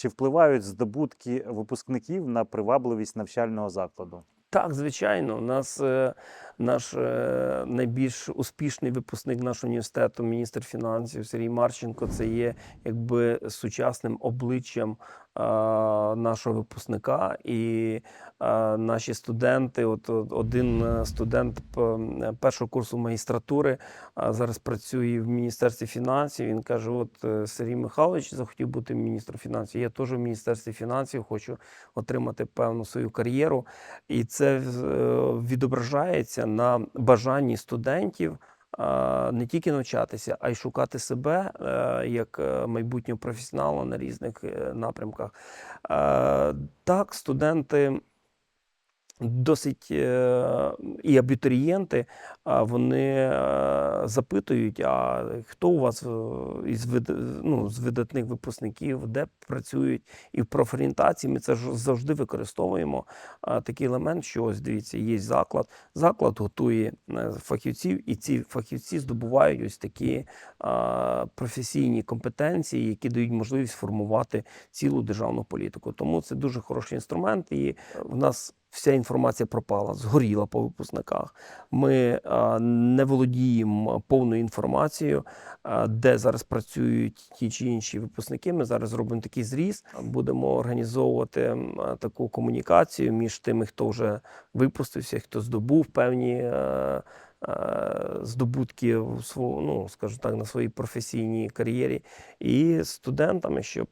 Чи впливають здобутки випускників на привабливість навчального закладу? Так, звичайно, у нас е, наш е, найбільш успішний випускник нашого університету, міністр фінансів Сергій Марченко, це є якби сучасним обличчям е, нашого випускника. І е, наші студенти, от один е, студент першого курсу магістратури зараз працює в міністерстві фінансів. Він каже: От е, Сергій Михайлович захотів бути міністром фінансів. Я теж в міністерстві фінансів хочу отримати певну свою кар'єру. І це е, відображається на бажанні студентів не тільки навчатися, а й шукати себе е, як е, майбутнього професіонала на різних е, напрямках. Так, студенти. Досить е, і абітурієнти, а вони е, запитують, а хто у вас е, із ну, з видатних випускників, де працюють, і в профорієнтації ми це ж завжди використовуємо. Такий елемент, що ось дивіться, є заклад. Заклад готує фахівців, і ці фахівці здобувають ось такі професійні компетенції, які дають можливість формувати цілу державну політику. Тому це дуже хороший інструмент, і в нас. Вся інформація пропала, згоріла по випускниках. Ми не володіємо повною інформацією, де зараз працюють ті чи інші випускники. Ми зараз зробимо такий зріз. Будемо організовувати таку комунікацію між тими, хто вже випустився, хто здобув певні. е, е, Здобутки в свого, ну скажу так, на своїй професійній кар'єрі, і студентами, щоб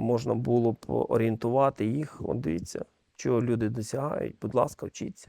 можна було б орієнтувати їх. От дивіться, чого люди досягають. Будь ласка, вчіться.